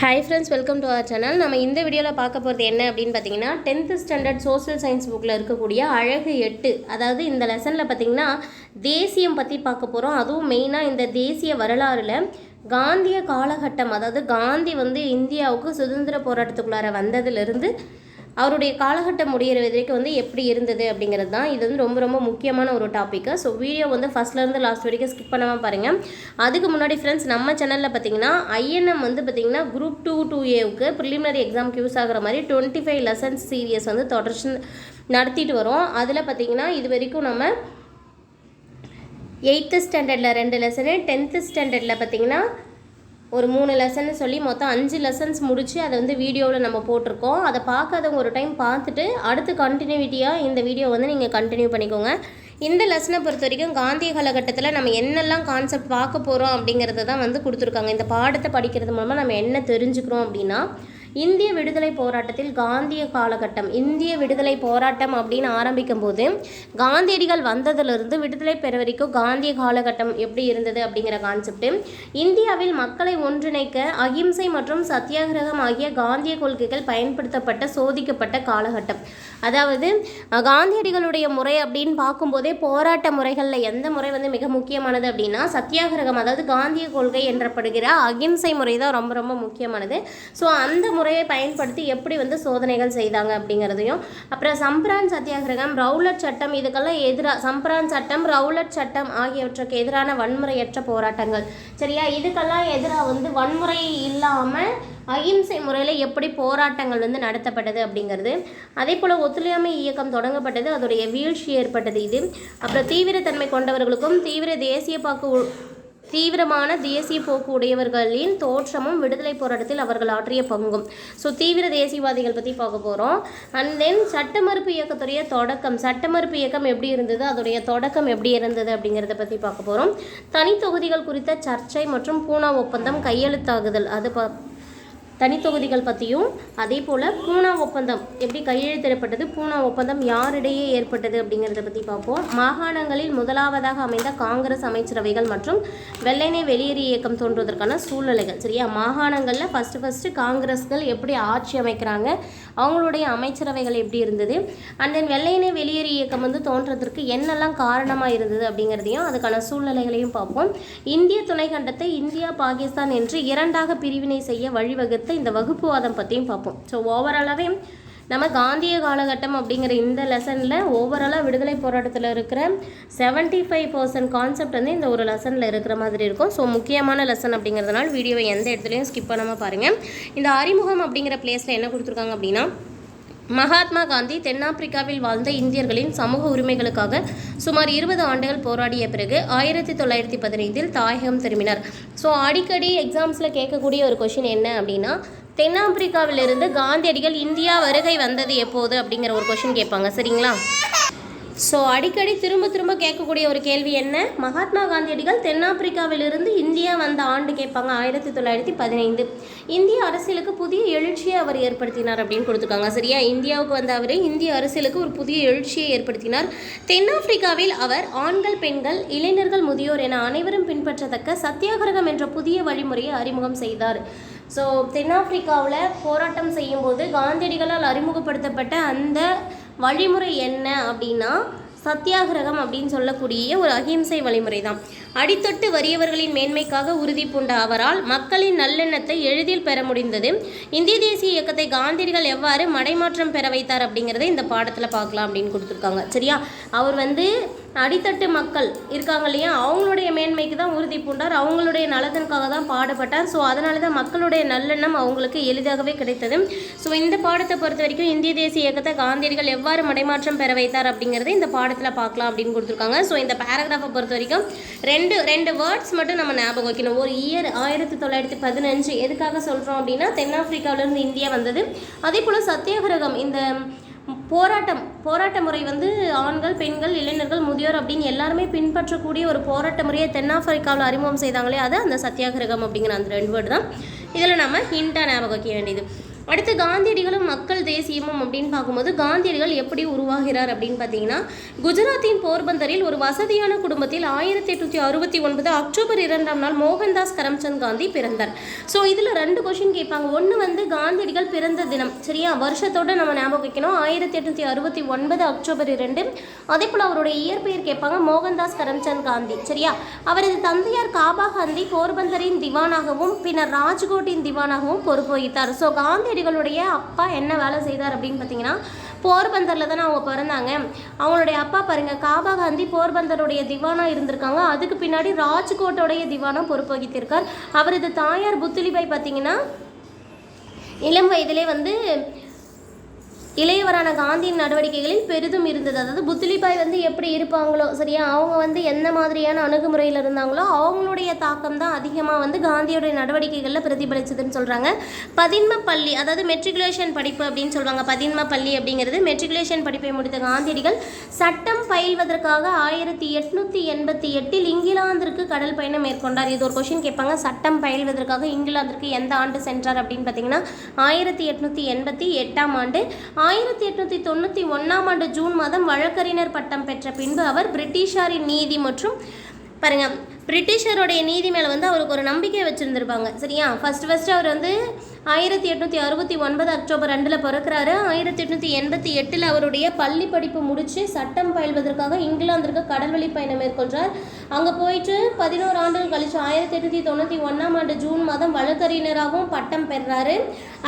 Hi friends welcome to our channel நம்ம இந்த வீடியோவில் பார்க்க போகிறது என்ன அப்படின்னு பார்த்தீங்கன்னா டென்த்து ஸ்டாண்டர்ட் சோஷியல் சயின்ஸ் புக்கில் இருக்கக்கூடிய அழகு எட்டு. அதாவது இந்த லெசனில் பார்த்தீங்கன்னா தேசியம் பற்றி பார்க்க போகிறோம் அதுவும் மெயினாக இந்த தேசிய வரலாறில் காந்திய காலகட்டம் அதாவது காந்தி வந்து இந்தியாவுக்கு சுதந்திர போராட்டத்துக்குள்ளார வந்ததுலேருந்து அவருடைய காலகட்டம் முடிகிற வரைக்கும் வந்து எப்படி இருந்தது அப்படிங்கிறது தான். இது வந்து ரொம்ப ரொம்ப முக்கியமான ஒரு டாப்பிக்கு ஸோ வீடியோ வந்து ஃபஸ்ட்லேருந்து லாஸ்ட் வரைக்கும் ஸ்கிப் பண்ணாமல் பாருங்கள் அதுக்கு முன்னாடி ஃப்ரெண்ட்ஸ் நம்ம சேனலில் பார்த்தீங்கன்னா ஐஎன்எம் வந்து பார்த்திங்கன்னா குரூப் டூ டூ ஏவுக்கு ப்ரிலிமினரி எக்ஸாம்க்கு யூஸ் ஆகிற மாதிரி டுவெண்ட்டி ஃபைவ் லெசன்ஸ் சீரியஸ் வந்து தொடர்ச்சி நடத்திட்டு வரோம். அதில் பார்த்தீங்கன்னா இது வரைக்கும் நம்ம எயித்து ஸ்டாண்டர்டில் ரெண்டு லெசனு டென்த்து ஸ்டாண்டர்டில் பார்த்தீங்கன்னா ஒரு மூணு லெசன் சொல்லி மொத்தம் அஞ்சு லெசன்ஸ் முடித்து அதை வந்து வீடியோவில் நம்ம போட்டிருக்கோம். அதை பார்க்காதவங்க ஒரு டைம் பார்த்துட்டு அடுத்து கண்டினியூட்டியாக இந்த வீடியோ வந்து நீங்கள் கண்டினியூ பண்ணிக்கோங்க. இந்த லெசனை பொறுத்த வரைக்கும் காந்திய காலகட்டத்தில் நம்ம என்னெல்லாம் கான்செப்ட் பார்க்க போகிறோம் அப்படிங்கிறத தான் வந்து கொடுத்துருக்காங்க. இந்த பாடத்தை படிக்கிறது மூலமாக நம்ம என்ன தெரிஞ்சுக்கிறோம் அப்படின்னா இந்திய விடுதலை போராட்டத்தில் காந்திய காலகட்டம் இந்திய விடுதலை போராட்டம் அப்படின்னு ஆரம்பிக்கும் போது காந்தியடிகள் வந்ததிலிருந்து விடுதலை பெற வரைக்கும் காந்திய காலகட்டம் எப்படி இருந்தது அப்படிங்கிற கான்செப்ட் இந்தியாவில் மக்களை ஒன்றிணைக்க அகிம்சை மற்றும் சத்தியாகிரகம் ஆகிய காந்திய கொள்கைகள் பயன்படுத்தப்பட்ட சோதிக்கப்பட்ட காலகட்டம். அதாவது காந்தியடிகளுடைய முறை அப்படின்னு பார்க்கும்போதே போராட்ட முறைகளில் எந்த முறை வந்து மிக முக்கியமானது அப்படின்னா சத்தியாகிரகம் அதாவது காந்திய கொள்கை என்றப்படுகிற அகிம்சை முறை தான் ரொம்ப ரொம்ப முக்கியமானது. ஸோ அந்த முறையை பயன்படுத்தி எப்படி வந்து சோதனைகள் செய்தாங்க அப்படிங்கிறதையும் அப்புறம் சம்பரான் சத்தியாகிரகம் ரவுலட் சட்டம் இதுக்கெல்லாம் எதிராக சம்பரான் சட்டம் ரவுலட் சட்டம் ஆகியவற்றுக்கு எதிரான வன்முறையற்ற போராட்டங்கள். சரியா? இதுக்கெல்லாம் எதிராக வந்து வன்முறை இல்லாமல் அகிம்சை முறையில் எப்படி போராட்டங்கள் வந்து நடத்தப்பட்டது அப்படிங்கிறது. அதே போல் ஒத்துழையாமை இயக்கம் தொடங்கப்பட்டது அதோடைய வீழ்ச்சி ஏற்பட்டது இது. அப்புறம் தீவிரத்தன்மை கொண்டவர்களுக்கும் தீவிர தேசிய பாக்கு தீவிரமான தேசிய போக்கு உடையவர்களின் தோற்றமும் விடுதலை போராட்டத்தில் அவர்கள் ஆற்றிய பங்கும். ஸோ தீவிர தேசியவாதிகள் பற்றி பார்க்க போகிறோம் அண்ட் தென் சட்ட மறுப்பு இயக்கத்துடைய தொடக்கம். சட்ட மறுப்பு இயக்கம் எப்படி இருந்தது? அதோடைய தொடக்கம் எப்படி இருந்தது அப்படிங்கிறத பற்றி பார்க்க போகிறோம் தனி தொகுதிகள் குறித்த சர்ச்சை மற்றும் பூனா ஒப்பந்தம் கையெழுத்தாகுதல். அது பா தனித்தொகுதிகள் பற்றியும் அதே போல் பூனா ஒப்பந்தம். எப்படி கையெழுத்திடப்பட்டது? பூனா ஒப்பந்தம் யாரிடையே ஏற்பட்டது அப்படிங்கிறத பற்றி பார்ப்போம். மாகாணங்களில் முதலாவதாக அமைந்த காங்கிரஸ் அமைச்சரவைகள் மற்றும் வெள்ளைனை வெளியேறு இயக்கம் தோன்றுவதற்கான சூழ்நிலைகள். சரியா? மாகாணங்களில் ஃபஸ்ட்டு ஃபஸ்ட்டு காங்கிரஸ்கள் எப்படி ஆட்சி அமைக்கிறாங்க? அவங்களுடைய அமைச்சரவைகள் எப்படி இருந்தது? அண்ட் தென் வெள்ளையினை வெளியேறு இயக்கம் வந்து தோன்றதற்கு என்னெல்லாம் காரணமாக இருந்தது அப்படிங்கிறதையும் அதுக்கான சூழ்நிலைகளையும் பார்ப்போம். இந்திய துணைக்கண்டத்தை இந்தியா பாகிஸ்தான் என்று இரண்டாக பிரிவினை செய்ய வழிவகுத்த இந்த வகுப்புவாதம் பற்றியும் பார்ப்போம். ஸோ ஓவராலாகவே நம்ம காந்திய காலகட்டம் அப்படிங்கிற இந்த லெசனில் ஓவராலாக விடுதலை போராட்டத்தில் இருக்கிற செவன்ட்டி ஃபைவ் பர்சன்ட் கான்செப்ட் வந்து இந்த ஒரு லெசனில் இருக்கிற மாதிரி இருக்கும். ஸோ முக்கியமான லெசன் அப்படிங்கிறதுனால வீடியோவை எந்த இடத்துலையும் ஸ்கிப் பண்ணாமல் பாருங்கள் இந்த அறிமுகம் அப்படிங்கிற பிளேஸில் என்ன கொடுத்துருக்காங்க அப்படின்னா மகாத்மா காந்தி தென்னாப்பிரிக்காவில் வாழ்ந்த இந்தியர்களின் சமூக உரிமைகளுக்காக சுமார் இருபது ஆண்டுகள் போராடிய பிறகு ஆயிரத்தி தொள்ளாயிரத்தி பதினைந்தில் தாயகம் திரும்பினார். ஸோ அடிக்கடி எக்ஸாம்ஸில் கேட்கக்கூடிய ஒரு கொஷின் என்ன அப்படின்னா தென்னாப்பிரிக்காவிலிருந்து காந்தியடிகள் இந்தியா வருகை வந்தது எப்போது அப்படிங்கிற ஒரு கொஷின் கேட்பாங்க. சரிங்களா? ஸோ அடிக்கடி திரும்ப திரும்ப கேட்கக்கூடிய ஒரு கேள்வி என்ன? மகாத்மா காந்தியடிகள் தென்னாப்பிரிக்காவிலிருந்து இந்தியா வந்த ஆண்டு கேட்பாங்க ஆயிரத்தி தொள்ளாயிரத்தி பதினைந்து. இந்திய அரசியலுக்கு புதிய எழுச்சியை அவர் ஏற்படுத்தினார் அப்படின்னு கொடுத்துருக்காங்க. சரியா? இந்தியாவுக்கு வந்த அவர் இந்திய அரசியலுக்கு ஒரு புதிய எழுச்சியை ஏற்படுத்தினார். தென்னாப்பிரிக்காவில் அவர் ஆண்கள் பெண்கள் இளைஞர்கள் முதியோர் என அனைவரும் பின்பற்றத்தக்க சத்தியாகிரகம் என்ற புதிய வழிமுறையை அறிமுகம் செய்தார். ஸோ தென்னாப்பிரிக்காவில் போராட்டம் செய்யும்போது காந்தியடிகளால் அறிமுகப்படுத்தப்பட்ட அந்த வழிமுறை என்ன அப்படின்னா சத்தியாகிரகம் அப்படின்னு சொல்லக்கூடிய ஒரு அகிம்சை வழிமுறை தான் அடித்தொட்டு வறியவர்களின் மேன்மைக்காக உறுதி பூண்ட அவரால் மக்களின் நல்லெண்ணத்தை எளிதில் பெற முடிந்தது. இந்திய தேசிய இயக்கத்தை காந்தியடிகள் எவ்வாறு மடைமாற்றம் பெற வைத்தார் அப்படிங்கிறத இந்த பாடத்தில் பார்க்கலாம் அப்படின்னு கொடுத்துருக்காங்க. சரியா? அவர் வந்து அடித்தட்டு மக்கள் இருக்காங்க இல்லையா? அவங்களுடைய மேன்மைக்கு தான் உறுதி பூண்டார். அவங்களுடைய நலத்திற்காக தான் பாடுபட்டார். ஸோ அதனால தான் மக்களுடைய நல்லெண்ணம் அவங்களுக்கு எளிதாகவே கிடைத்தது. ஸோ இந்த பாடத்தை பொறுத்த வரைக்கும் இந்திய தேசிய இயக்கத்தை காந்தியடிகள் எவ்வாறு மடைமாற்றம் பெற வைத்தார் அப்படிங்கிறத இந்த பாடத்தில் பார்க்கலாம் அப்படின்னு கொடுத்துருக்காங்க. ஸோ இந்த பேராகிராஃபை பொறுத்த வரைக்கும் ரெண்டு ரெண்டு ரெண்டு வேர்ட்ஸ் மட்டும் நம்ம ஞாபகம் வைக்கணும். ஒரு இயர் ஆயிரத்தி தொள்ளாயிரத்தி பதினஞ்சு எதுக்காக சொல்கிறோம் அப்படின்னா தென்னாப்பிரிக்காவிலேருந்து இந்தியா வந்தது. அதே போல் சத்தியாகிரகம் இந்த போராட்டம் போராட்ட முறை வந்து ஆண்கள் பெண்கள் இளைஞர்கள் முதியோர் அப்படின்னு எல்லாருமே பின்பற்றக்கூடிய ஒரு போராட்ட முறையை தென்னாப்பிரிக்காவில் அறிமுகம் செய்தாங்களே அது அந்த சத்தியாகிரகம் அப்படிங்கிற அந்த ரெண்டு வேர்டு தான். இதில் நம்ம ஹிண்டாக ஞாபகம் வைக்க வேண்டியது. அடுத்து காந்தியடிகளும் மக்கள் தேசியமும் அப்படின்னு பார்க்கும்போது காந்தியடிகள் எப்படி உருவாகிறார் அப்படின்னு பார்த்தீங்கன்னா குஜராத்தின் போர்பந்தரில் ஒரு வசதியான குடும்பத்தில் ஆயிரத்தி எட்நூற்றி அறுபத்தி ஒன்பது அக்டோபர் இரண்டாம் நாள் மோகன்தாஸ் கரம்சந்த் காந்தி பிறந்தார். ஸோ இதில் ரெண்டு கொஷின் கேட்பாங்க. ஒன்று வந்து காந்தியடிகள் பிறந்த தினம் சரியா? வருஷத்தோட நம்ம ஞாபகம் வைக்கணும். ஆயிரத்தி எட்நூற்றி அறுபத்தி ஒன்பது அக்டோபர் இரண்டு. அதே போல் அவருடைய இயற்பெயர் கேட்பாங்க மோகன்தாஸ் கரம்சந்த் காந்தி சரியா? அவரது தந்தையார் காபா காந்தி போர்பந்தரின் திவானாகவும் பின்னர் ராஜ்கோட்டின் திவானாகவும் பொறுப்பு வகித்தார் ஸோ காந்தியடி காந்தியடிகளுடைய அப்பா என்ன வேலை செய்தார் அப்படின்னு பார்த்தீங்கன்னா போர்பந்தரில் தானே அவங்க பிறந்தாங்க. அவங்களுடைய அப்பா பாருங்க காபா காந்தி போர்பந்தருடைய திவானாக இருந்திருக்காங்க. அதுக்கு பின்னாடி ராஜ்கோட்டோடைய திவானா பொறுப்பு வகித்திருக்கார் அவரது தாயார் புத்துலிபாய் பார்த்தீங்கன்னா இளம் வயதிலே வந்து இளையவரான காந்தியின் நடவடிக்கைகளில் பெரிதும் இருந்தது. அதாவது புத்திலிபாய் வந்து எப்படி இருப்பாங்களோ சரியா? அவங்க வந்து எந்த மாதிரியான அணுகுமுறையில் இருந்தாங்களோ அவங்களுடைய தாக்கம் தான் அதிகமாக வந்து காந்தியோடைய நடவடிக்கைகளில் பிரதிபலிச்சதுன்னு சொல்கிறாங்க பதின்ம பள்ளி அதாவது மெட்ரிகுலேஷன் படிப்பு அப்படின்னு சொல்லுவாங்க பதின்ம பள்ளி அப்படிங்கிறது மெட்ரிகுலேஷன் படிப்பை முடித்த காந்தியடிகள் சட்டம் பயில்வதற்காக ஆயிரத்தி எட்நூற்றி எண்பத்தி எட்டில் இங்கிலாந்திற்கு கடல் பயணம் மேற்கொண்டார். இது ஒரு கொஷின் கேட்பாங்க. சட்டம் பயில்வதற்காக இங்கிலாந்திற்கு எந்த ஆண்டு சென்றார் அப்படின்னு பார்த்தீங்கன்னா ஆயிரத்தி எட்நூற்றி எண்பத்தி எட்டாம் ஆண்டு ஆயிரத்தி எட்நூற்றி தொண்ணூற்றி ஒன்றாம் ஆண்டு ஜூன் மாதம் வழக்கறிஞர் பட்டம் பெற்ற பின்பு அவர் பிரிட்டிஷாரின் நீதி மற்றும் பாருங்க பிரிட்டிஷருடைய நீதி மேலே வந்து அவருக்கு ஒரு நம்பிக்கை வச்சுருந்துருப்பாங்க. சரியா? ஃபர்ஸ்ட் ஃபஸ்ட்டு அவர் வந்து ஆயிரத்தி எட்நூற்றி அறுபத்தி ஒன்பது அக்டோபர் ரெண்டில் பிறக்கிறாரு. ஆயிரத்தி எட்நூற்றி எண்பத்தி எட்டில் அவருடைய பள்ளி படிப்பு முடித்து சட்டம் பயில்வதற்காக இங்கிலாந்திற்கு கடல்வழி பயணம் மேற்கொள்கிறார் அங்கே போயிட்டு பதினோரு ஆண்டுகள் கழிச்சு ஆயிரத்தி எட்நூற்றி தொண்ணூற்றி ஒன்றாம் ஆண்டு ஜூன் மாதம் வழக்கறிஞராகவும் பட்டம் பெறாரு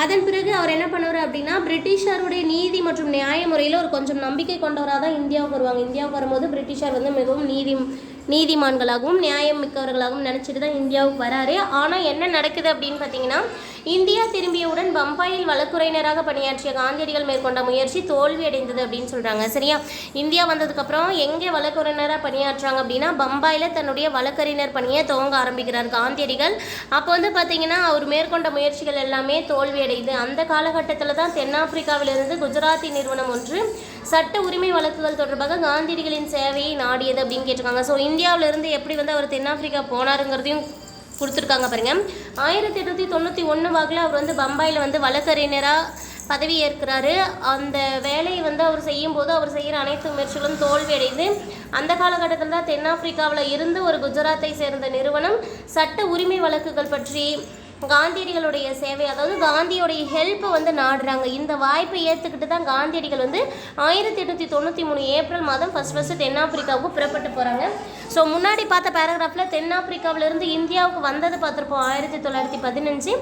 அதன் பிறகு அவர் என்ன பண்ணுவார் அப்படின்னா பிரிட்டிஷாருடைய நீதி மற்றும் நியாய முறையில் ஒரு கொஞ்சம் நம்பிக்கை கொண்டவராக தான் இந்தியாவுக்கு வருவாங்க. இந்தியாவுக்கு வரும்போது பிரிட்டிஷார் வந்து மிகவும் நீதி நீதிமான்களாகவும் நியாயம் மிக்கவர்களாகவும் நினச்சிட்டு தான் இந்தியாவுக்கு வராரு. ஆனால் என்ன நடக்குது அப்படின்னு பார்த்தீங்கன்னா இந்தியா திரும்பியவுடன் பம்பாயில் வழக்குரைஞராக பணியாற்றிய காந்தியடிகள் மேற்கொண்ட முயற்சி தோல்வியடைந்தது அப்படின்னு சொல்கிறாங்க சரியா? இந்தியா வந்ததுக்கப்புறம் எங்கே வழக்குரைஞராக பணியாற்றுறாங்க அப்படின்னா பம்பாயில் தன்னுடைய வழக்கறிஞர் பணியை துவங்க ஆரம்பிக்கிறார் காந்தியடிகள். அப்போ வந்து பார்த்தீங்கன்னா அவர் மேற்கொண்ட முயற்சிகள் எல்லாமே தோல்வியடையுது. அந்த காலகட்டத்தில் தான் தென்னாப்பிரிக்காவிலிருந்து குஜராத்தி நிறுவனம் ஒன்று சட்ட உரிமை வழக்குகள் தொடர்பாக காந்தியடிகளின் சேவையை நாடியது அப்படின்னு கேட்டிருக்காங்க. ஸோ இந்தியாவிலிருந்து எப்படி வந்து அவர் தென்னாப்பிரிக்கா போனாருங்கிறதையும் கொடுத்துருக்காங்க பாருங்க. ஆயிரத்தி எட்நூற்றி தொண்ணூற்றி ஒன்று வாக்கில் அவர் வந்து பம்பாயில் வந்து வழக்கறிஞராக பதவி ஏற்கிறாரு அந்த வேலையை வந்து அவர் செய்யும்போது அவர் செய்கிற அனைத்து முயற்சிகளும் தோல்வியடைந்து அந்த காலகட்டத்தில் தான் தென்னாப்பிரிக்காவில் இருந்து ஒரு குஜராத்தை சேர்ந்த நிறுவனம் சட்ட உரிமை வழக்குகள் பற்றி காந்தியடிகளுடைய சேவை அதாவது காந்தியோடைய ஹெல்ப்பை வந்து நாடுறாங்க. இந்த வாய்ப்பை ஏற்றுக்கிட்டு தான் காந்தியடிகள் வந்து ஆயிரத்தி எட்நூற்றி தொண்ணூற்றி மூணு ஏப்ரல் மாதம் ஃபஸ்ட் ஃபஸ்ட்டு தென்னாப்பிரிக்காவுக்கு புறப்பட்டு போகிறாங்க ஸோ முன்னாடி பார்த்த பேராகிராஃபில் தென்னாப்பிரிக்காவிலேருந்து இந்தியாவுக்கு வந்தது பார்த்துருப்போம். ஆயிரத்தி தொள்ளாயிரத்தி பதினஞ்சு.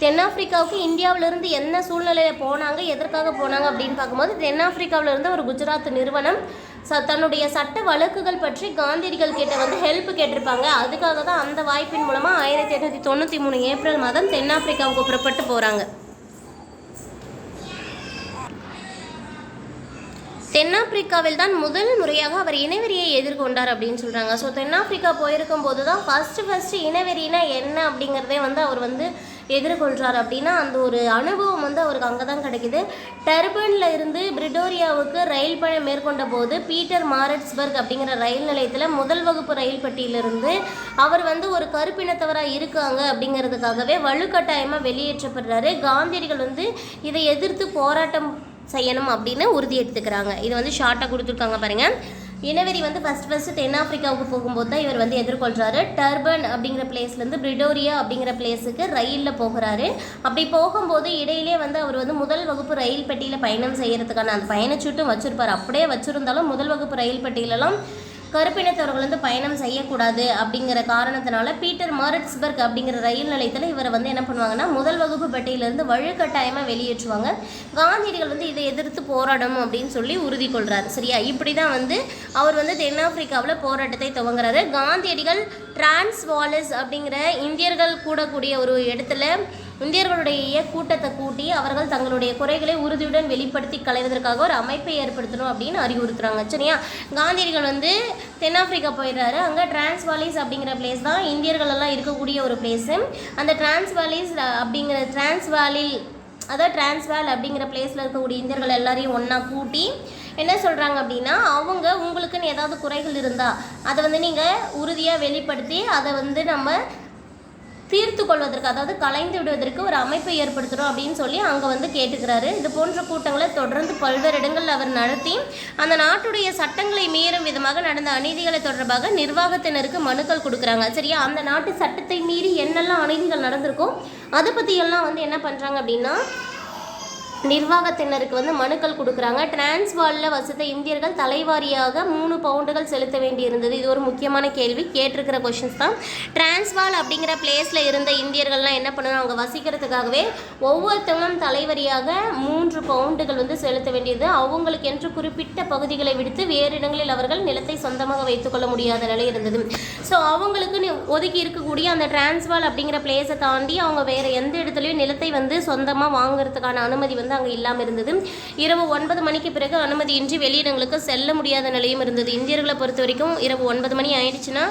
தென்னாப்பிரிக்காவுக்கு இந்தியாவிலிருந்து என்ன சூழ்நிலையில் போனாங்க எதற்காக போனாங்க அப்படின்னு பார்க்கும்போது தென்னாப்பிரிக்காவிலிருந்து ஒரு குஜராத் நிறுவனம் ச தன்னுடைய சட்ட வழக்குகள் பற்றி காந்திரிகள் கிட்ட வந்து ஹெல்ப் கேட்டிருப்பாங்க. அதுக்காக தான் அந்த வாய்ப்பின் மூலமாக ஆயிரத்தி எட்நூற்றி தொண்ணூற்றி மூணு ஏப்ரல் மாதம் தென்னாப்பிரிக்காவுக்கு புறப்பட்டு போகிறாங்க தென்னாப்பிரிக்காவில் தான் முதல் முறையாக அவர் இனவெறியை எதிர்கொண்டார் அப்படின்னு சொல்கிறாங்க ஸோ தென்னாப்பிரிக்கா போயிருக்கும் போது தான் ஃபஸ்ட்டு ஃபஸ்ட்டு இனவெறினா என்ன அப்படிங்கிறதே வந்து அவர் வந்து எதிர்கொள்கிறார் அப்படின்னா அந்த ஒரு அனுபவம் வந்து அவருக்கு அங்கே தான் கிடைக்குது. டர்பனில் இருந்து பிரிடோரியாவுக்கு ரயில் பயணம் மேற்கொண்ட போது பீட்டர் மாரட்ஸ்பர்க் அப்படிங்கிற ரயில் நிலையத்தில் முதல் வகுப்பு ரயில் பெட்டியிலிருந்து அவர் வந்து ஒரு கருப்பினத்தவராக இருக்காங்க அப்படிங்கிறதுக்காகவே வலுக்கட்டாயமாக வெளியேற்றப்படுறாரு. காந்தியடிகள் வந்து இதை எதிர்த்து போராட்டம் செய்யணும் அப்படின்னு உறுதி எடுத்துக்கிறாங்க. இது வந்து ஷார்ட்டாக கொடுத்துருக்காங்க பாருங்கள் இனவெறி வந்து ஃபஸ்ட் ஃபஸ்ட்டு தென்னாப்பிரிக்காவுக்கு போகும்போது தான் இவர் வந்து எதிர்கொள்கிறாரு டர்பன் அப்படிங்கிற பிளேஸ்லேருந்து பிரிடோரியா அப்படிங்கிற பிளேஸுக்கு ரயிலில் போகிறாரு. அப்படி போகும்போது இடையிலே வந்து அவர் வந்து முதல் வகுப்பு ரயில் பெட்டியில் பயணம் செய்கிறதுக்கான அந்த பயணச்சீட்டும் வச்சுருப்பார். அப்படியே வச்சுருந்தாலும் முதல் வகுப்பு ரயில் பெட்டியிலலாம் கருப்பினத்தவர்கள் வந்து பயணம் செய்யக்கூடாது அப்படிங்கிற காரணத்தினால பீட்டர் மாரட்ஸ்பர்க் அப்படிங்கிற ரயில் நிலையத்தில் இவரை வந்து என்ன பண்ணுவாங்கன்னா முதல் வகுப்பு பெட்டியிலேருந்து வழுக்கட்டாயமாக வெளியேற்றுவாங்க. காந்தியடிகள் வந்து இதை எதிர்த்து போராடணும் அப்படின்னு சொல்லி உறுதி கொள்கிறார் சரியா? இப்படி தான் வந்து அவர் வந்து தென்னாப்பிரிக்காவில் போராட்டத்தை துவங்குறாரு. காந்தியடிகள் டிரான்ஸ்வாலஸ் அப்படிங்கிற இந்தியர்கள் கூடக்கூடிய ஒரு இடத்துல இந்தியர்களுடைய கூட்டத்தை கூட்டி அவர்கள் தங்களுடைய குறைகளை உறுதியுடன் வெளிப்படுத்தி களைவதற்காக ஒரு அமைப்பை ஏற்படுத்தணும் அப்படின்னு அறிவுறுத்துறாங்க சரியா? காந்தியடிகள் வந்து தென்னாப்பிரிக்கா போயிடுறாரு. அங்கே டிரான்ஸ்வாலிஸ் அப்படிங்கிற பிளேஸ் தான் இந்தியர்களெல்லாம் இருக்கக்கூடிய ஒரு பிளேஸு அந்த டிரான்ஸ்வாலிஸ் அப்படிங்கிற டிரான்ஸ்வாலில் அதாவது டிரான்ஸ்வேல் அப்படிங்கிற பிளேஸில் இருக்கக்கூடிய இந்தியர்கள் எல்லாரையும் ஒன்றா கூட்டி என்ன சொல்கிறாங்க அப்படின்னா அவங்க உங்களுக்குன்னு ஏதாவது குறைகள் இருந்தால் அதை வந்து நீங்கள் உறுதியாக வெளிப்படுத்தி அதை வந்து நம்ம தீர்த்து கொள்வதற்கு அதாவது கலைந்து விடுவதற்கு ஒரு அமைப்பை ஏற்படுத்தணும் அப்படின்னு சொல்லி அங்கே வந்து கேட்டுக்கிறாரு. இது போன்ற கூட்டங்களை தொடர்ந்து பல்வேறு இடங்களில் அவர் நடத்தி அந்த நாட்டுடைய சட்டங்களை மீறும் விதமாக நடந்த அநீதிகளை தொடர்பாக நிர்வாகத்தினருக்கு மனுக்கள் கொடுக்குறாங்க. சரியா? அந்த நாட்டு சட்டத்தை மீறி என்னெல்லாம் அநீதிகள் நடந்திருக்கோ அதை பற்றியெல்லாம் வந்து என்ன பண்ணுறாங்க அப்படின்னா நிர்வாகத்தினருக்கு வந்து மனுக்கள் கொடுக்குறாங்க. டிரான்ஸ்வாலில் வசித்த இந்தியர்கள் தலைவாரியாக மூணு பவுண்டுகள் செலுத்த வேண்டியிருந்தது. இது ஒரு முக்கியமான கேள்வி. கேட்டிருக்கிற கொஷின்ஸ் தான். டிரான்ஸ்வால் அப்படிங்கிற பிளேஸில் இருந்த இந்தியர்கள்லாம் என்ன பண்ணணும் அவங்க வசிக்கிறதுக்காகவே ஒவ்வொருத்தவங்களும் தலைவரியாக மூன்று பவுண்டுகள் வந்து செலுத்த வேண்டியது. அவங்களுக்கு என்று குறிப்பிட்ட பகுதிகளை விடுத்து வேறு இடங்களில் அவர்கள் நிலத்தை சொந்தமாக வைத்துக்கொள்ள முடியாத நிலை இருந்தது. ஸோ அவங்களுக்குன்னு ஒதுக்கி இருக்கக்கூடிய அந்த டிரான்ஸ்வால் அப்படிங்கிற பிளேஸை தாண்டி அவங்க வேறு எந்த இடத்துலையும் நிலத்தை வந்து சொந்தமாக வாங்குறதுக்கான அனுமதி வந்து அங்கே இல்லாமல் இருந்தது. இரவு ஒன்பது மணிக்கு பிறகு அனுமதியின்றி வெளியிடங்களுக்கு செல்ல முடியாத நிலையும் இருந்தது. இந்தியர்களை பொறுத்த வரைக்கும் இரவு ஒன்பது மணி ஆயிடுச்சுன்னா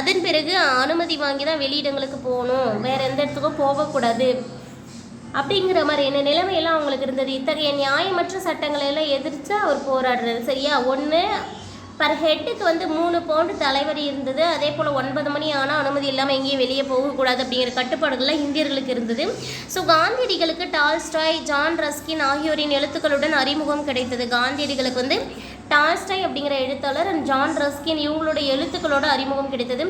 அதன் பிறகு அனுமதி வாங்கி தான் வெளியிடங்களுக்கு போகணும். வேற எந்த இடத்துக்கும் போகக்கூடாது. அப்படிங்கிற மாதிரி என்ன நிலைமையெல்லாம் அவங்களுக்கு இருந்தது. இத்தகைய நியாயமற்ற சட்டங்களை எல்லாம் எதிர்த்து அவர் போராடுறது சரியா? ஒன்று பர் ஹெட்டுக்கு வந்து மூணு பவுண்டு தலைவரி இருந்தது. அதே போல் ஒன்பது மணி ஆனால் அனுமதி இல்லாமல் எங்கேயும் வெளியே போகக்கூடாது அப்படிங்கிற கட்டுப்பாடுகள்லாம் இந்தியர்களுக்கு இருந்தது. ஸோ காந்தியடிகளுக்கு டால்ஸ்டாய் ஜான் ரஸ்கின் ஆகியோரின் எழுத்துக்களுடன் அறிமுகம் கிடைத்தது. காந்தியடிகளுக்கு வந்து டால்ஸ்டாய் அப்படிங்கிற எழுத்தாளர் அண்ட் ஜான் ரஸ்கின் இவங்களுடைய எழுத்துக்களோட அறிமுகம் கிடைத்தது.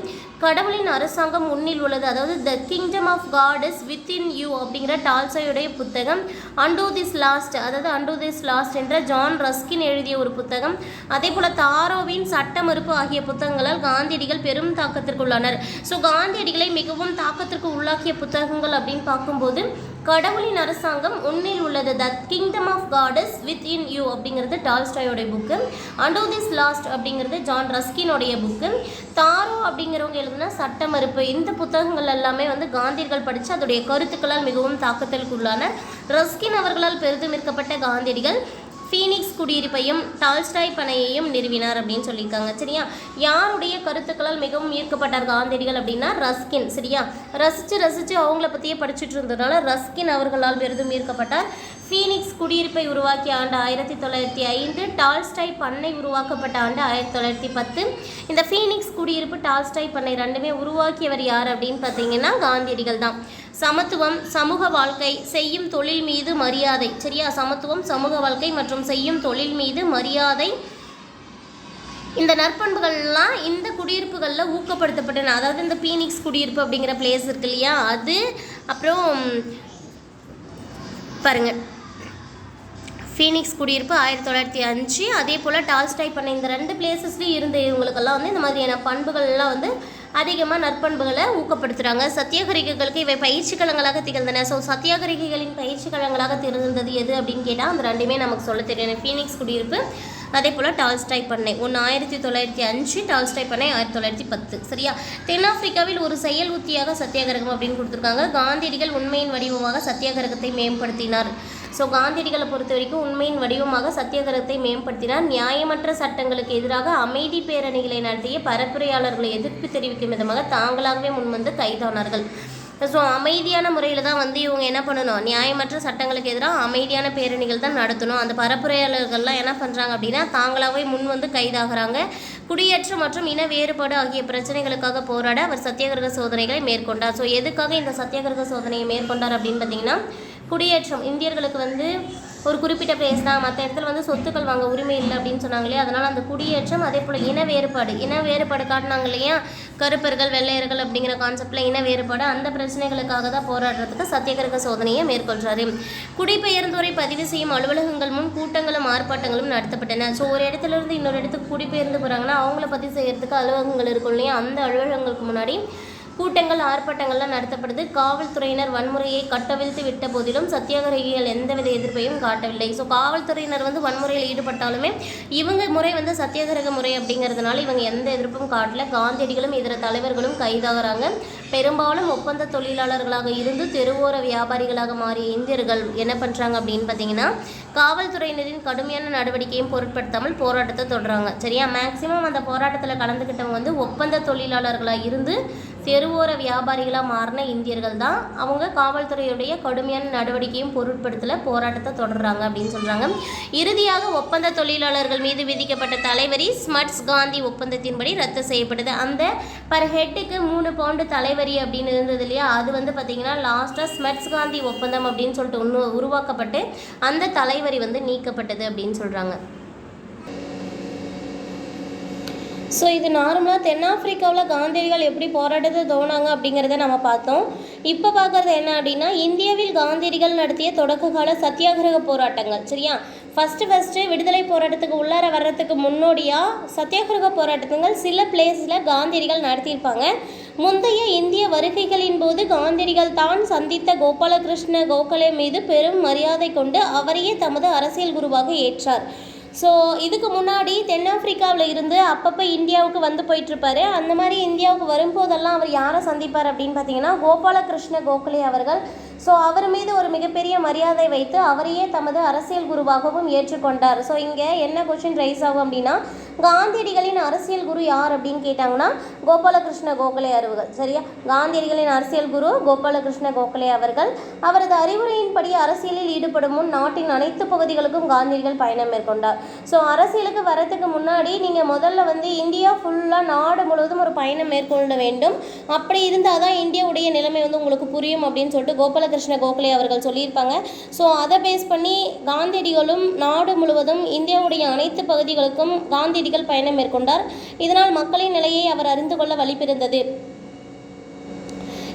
கடவுளின் அரசாங்கம் முன்னில் உள்ளது. அதாவது the kingdom of god is within you அப்படிங்கிற டால்ஸ்டாயுடைய புத்தகம். அண்டூ திஸ் லாஸ்ட் அதாவது அண்டூ திஸ் லாஸ்ட் என்ற ஜான் ரஸ்கின் எழுதிய ஒரு புத்தகம். அதே போல் தாரோவின் சட்ட மறுப்பு ஆகிய புத்தகங்களால் காந்தியடிகள் பெரும் தாக்கத்திற்குள்ளானர். ஸோ காந்தியடிகளை மிகவும் தாக்கத்திற்கு உள்ளாக்கிய புத்தகங்கள் அப்படின்னு பார்க்கும்போது கடவுளின் அரசாங்கம் உன்னில் உள்ளது. The kingdom of gods within you அப்படிங்கிறது டால்ஸ்டாயோடைய புக்கு அண்டோ திஸ் லாஸ்ட் அப்படிங்கிறது ஜான் ரஸ்கினோடைய புக்கு தாரோ அப்படிங்கிறவங்க எழுதுனா சட்ட மறுப்பு இந்த புத்தகங்கள் எல்லாமே வந்து காந்தியர்கள் படித்து அதோடைய கருத்துக்களால் மிகவும் தாக்கத்திற்குள்ளான. ரஸ்கின் அவர்களால் பெரிதும் இருக்கப்பட்ட காந்தியடிகள். ஃபீனிக்ஸ் குடியிருப்பையும் டால்ஸ்டாய் பனையையும் நிறுவினார் அப்படின்னு சொல்லியிருக்காங்க சரியா? யாருடைய கருத்துக்களால் மிகவும் ஈர்க்கப்பட்டார் காந்தியடிகள் அப்படின்னா ரஸ்கின் சரியா? ரசித்து ரசித்து அவங்கள பற்றியே படிச்சுட்டு இருந்ததுனால ரஸ்கின் அவர்களால் பெரிதும் ஈர்க்கப்பட்டார். ஃபீனிக்ஸ் குடியிருப்பை உருவாக்கிய ஆண்டு ஆயிரத்தி தொள்ளாயிரத்தி ஐந்து டால்ஸ்டாய் பண்ணை உருவாக்கப்பட்ட ஆண்டு ஆயிரத்தி தொள்ளாயிரத்தி பத்து. இந்த ஃபீனிக்ஸ் குடியிருப்பு டால்ஸ்டாய் பண்ணை ரெண்டுமே உருவாக்கியவர் யார் அப்படின்னு பார்த்தீங்கன்னா காந்தியடிகள் தான். சமத்துவம் சமூக வாழ்க்கை செய்யும் தொழில் மீது மரியாதை. சரியா? சமத்துவம் சமூக வாழ்க்கை மற்றும் செய்யும் தொழில் மீது மரியாதை. இந்த நற்பண்புகள்லாம் இந்த குடியிருப்புகளில் ஊக்கப்படுத்தப்பட்டன. அதாவது இந்த பீனிக்ஸ் குடியிருப்பு அப்படிங்கிற பிளேஸ் இருக்கு இல்லையா? அது அப்புறம் பாருங்க. ஃபீனிக்ஸ் குடியிருப்பு ஆயிரத்தி தொள்ளாயிரத்தி அஞ்சு. அதே போல் டால்ஸ்டாய் பண்ண இந்த ரெண்டு பிளேசஸ்லேயும் இருந்த இவங்களுக்கெல்லாம் வந்து இந்த மாதிரியான பண்புகள்லாம் வந்து அதிகமாக நற்பண்புகளை ஊக்கப்படுத்துகிறாங்க சத்தியாகிரகிகளுக்கு இவை பயிற்சி களங்களாக திகழ்ந்தன. ஸோ சத்தியாகிரகிகளின் பயிற்சி களங்களாக திகழ்ந்தது எது அப்படின்னு கேட்டால் அந்த ரெண்டுமே நமக்கு சொல்ல தெரியும். ஃபீனிக்ஸ் குடியிருப்பு அதே போல் டால்ஸ்டாய் பண்ணை. ஒன்று ஆயிரத்தி தொள்ளாயிரத்தி அஞ்சு டால்ஸ்டாய் பண்ணை ஆயிரத்தி தொள்ளாயிரத்தி பத்து. சரியா? தென்னாப்பிரிக்காவில் ஒரு செயல் உத்தியாக சத்தியாகிரகம் அப்படின்னு கொடுத்துருக்காங்க. காந்தியடிகள் உண்மையின் வடிவமாக சத்தியாகிரகத்தை மேம்படுத்தினார். ஸோ காந்தியடிகளை பொறுத்த வரைக்கும் உண்மையின் வடிவமாக சத்தியாகிரகத்தை மேம்படுத்தினார். நியாயமற்ற சட்டங்களுக்கு எதிராக அமைதி பேரணிகளை நடத்திய பரப்புரையாளர்களை எதிர்ப்பு தெரிவிக்கும் விதமாக தாங்களாகவே முன்வந்து கைதானார்கள் ஸோ அமைதியான முறையில் தான் வந்து இவங்க என்ன பண்ணணும்? நியாயமற்ற சட்டங்களுக்கு எதிராக அமைதியான பேரணிகள் தான் நடத்தணும். அந்த பரப்புரையாளர்கள்லாம் என்ன பண்ணுறாங்க அப்படின்னா தாங்களாகவே முன் வந்து கைதாகிறாங்க. குடியேற்றம் மற்றும் இன வேறுபாடு ஆகிய பிரச்சனைகளுக்காக போராட அவர் சத்தியாகிரக சோதனைகளை மேற்கொண்டார். ஸோ எதுக்காக இந்த சத்தியாகிரக சோதனையை மேற்கொண்டார் அப்படின்னு பார்த்தீங்கன்னா குடியேற்றம். இந்தியர்களுக்கு வந்து ஒரு குறிப்பிட்ட பிளேஸ் தான். மற்ற இடத்துல வந்து சொத்துக்கள் வாங்க உரிமை இல்லை அப்படின்னு சொன்னாங்களே அதனால் அந்த குடியேற்றம் அதே போல் இன வேறுபாடு. இன வேறுபாடு காட்டினாங்க இல்லையா? கருப்பர்கள் வெள்ளையர்கள் அப்படிங்கிற கான்செப்டில் இன வேறுபாடு. அந்த பிரச்சனைகளுக்காக தான் போராடுறதுக்கு சத்தியகிரக சோதனையை மேற்கொள்கிறாரு குடிபெயர்ந்தோரை பதிவு செய்யும் அலுவலகங்கள் முன் கூட்டங்களும் ஆர்ப்பாட்டங்களும் நடத்தப்பட்டன. ஸோ ஒரு இடத்துல இருந்து இன்னொரு இடத்துக்கு குடிபெயர்ந்து போகிறாங்கன்னா அவங்கள பதிவு செய்கிறதுக்கு அலுவலகங்கள் இருக்கும் இல்லையா? அந்த அலுவலகங்களுக்கு முன்னாடி கூட்டங்கள் ஆர்ப்பாட்டங்கள்லாம் நடத்தப்படுது. காவல்துறையினர் வன்முறையை கட்டவிழ்த்து விட்ட போதிலும் சத்தியாகிரகிகள் எந்தவித எதிர்ப்பையும் காட்டவில்லை. ஸோ காவல்துறையினர் வந்து வன்முறையில் ஈடுபட்டாலுமே இவங்க முறை வந்து சத்தியாகிரக முறை அப்படிங்கிறதுனால இவங்க எந்த எதிர்ப்பும் காட்டல. காந்தியடிகளும் இதர தலைவர்களும் கைதாகிறாங்க. பெரும்பாலும் ஒப்பந்த தொழிலாளர்களாக இருந்து தெருவோர வியாபாரிகளாக மாறிய இந்தியர்கள் என்ன பண்ணுறாங்க அப்படின்னு பார்த்தீங்கன்னா காவல்துறையினரின் கடுமையான நடவடிக்கையும் பொருட்படுத்தாமல் போராட்டத்தை தொடர்றாங்க சரியா? மேக்சிமம் அந்த போராட்டத்தில் கலந்துக்கிட்டவங்க வந்து ஒப்பந்த தொழிலாளர்களாக இருந்து தெருவோர வியாபாரிகளாக மாறின இந்தியர்கள் தான். அவங்க காவல்துறையுடைய கடுமையான நடவடிக்கையும் பொருட்படுத்தல போராட்டத்தை தொடர்றாங்க அப்படின்னு சொல்கிறாங்க இறுதியாக ஒப்பந்த தொழிலாளர்கள் மீது விதிக்கப்பட்ட தலைவரி ஸ்மட்ஸ் காந்தி ஒப்பந்தத்தின்படி ரத்து செய்யப்பட்டது அந்த பர் ஹெட்டுக்கு மூணு பவுண்டு தலை வரி அப்படின்னு இருந்தது இல்லையா? அது வந்து பார்த்திங்கன்னா லாஸ்ட்டாக ஸ்மெட்ஸ் காந்தி ஒப்பந்தம் அப்படின்னு சொல்லிட்டு ஒன்று உருவாக்கப்பட்டு அந்த தலைவரி வந்து நீக்கப்பட்டது அப்படின்னு சொல்கிறாங்க ஸோ இது நார்மலாக தென்னாப்பிரிக்காவில் காந்தியடிகள் எப்படி போராட்டத்தை தோணாங்க அப்படிங்கிறத நம்ம பார்த்தோம். இப்போ பார்க்குறது என்ன அப்படின்னா இந்தியாவில் காந்தியடிகள் நடத்திய தொடக்க கால சத்தியாகிரக போராட்டங்கள் சரியா? ஃபஸ்ட்டு ஃபஸ்ட்டு விடுதலை போராட்டத்துக்கு உள்ளார வர்றதுக்கு முன்னோடியாக சத்தியாகிரக போராட்டங்கள்? சில பிளேஸில் காந்தியடிகள் நடத்தியிருப்பாங்க. முந்தைய இந்திய வருகைகளின் போது காந்தியடிகள் தான் சந்தித்த கோபாலகிருஷ்ண கோகலே மீது பெரும் மரியாதை கொண்டு அவரையே தமது அரசியல் குருவாக ஏற்றார். ஸோ இதுக்கு முன்னாடி தென்னாப்பிரிக்காவில் இருந்து அப்பப்போ இந்தியாவுக்கு வந்து போயிட்டுருப்பாரு. அந்த மாதிரி இந்தியாவுக்கு வரும்போதெல்லாம் அவர் யாரை சந்திப்பார் அப்படின்னு பார்த்தீங்கன்னா கோபாலகிருஷ்ண கோகலே அவர்கள். ஸோ அவர் மீது ஒரு மிகப்பெரிய மரியாதை வைத்து அவரையே தமது அரசியல் குருவாகவும் ஏற்றுக்கொண்டார். ஸோ இங்கே என்ன கொஷின் ரைஸ் ஆகும் அப்படின்னா காந்தியடிகளின் அரசியல் குரு யார் அப்படின்னு கேட்டாங்கன்னா கோபாலகிருஷ்ண கோகலே அவர்கள் சரியா? காந்தியடிகளின் அரசியல் குரு கோபாலகிருஷ்ண கோகலே அவர்கள். அவரது அறிவுரையின்படி அரசியலில் ஈடுபடும் முன் நாட்டின் அனைத்து பகுதிகளுக்கும் காந்தியடிகள் பயணம் மேற்கொண்டார். ஸோ அரசியலுக்கு வரதுக்கு முன்னாடி நீங்கள் முதல்ல வந்து இந்தியா ஃபுல்லாக நாடு முழுவதும் ஒரு பயணம் மேற்கொள்ள வேண்டும். அப்படி இருந்தால் தான் இந்தியாவுடைய நிலைமை வந்து உங்களுக்கு புரியும் அப்படின்னு சொல்லிட்டு கோபாலகிருஷ்ண கோகலே அவர்கள் சொல்லியிருப்பாங்க. ஸோ அதை பேஸ் பண்ணி காந்தியடிகளும் நாடு முழுவதும் இந்தியாவுடைய அனைத்து பகுதிகளுக்கும் வீதிகள் பயணம் மேற்கொண்டார். இதனால் மக்களின் நிலையை அவர் அறிந்து கொள்ள வழிபிறந்தது.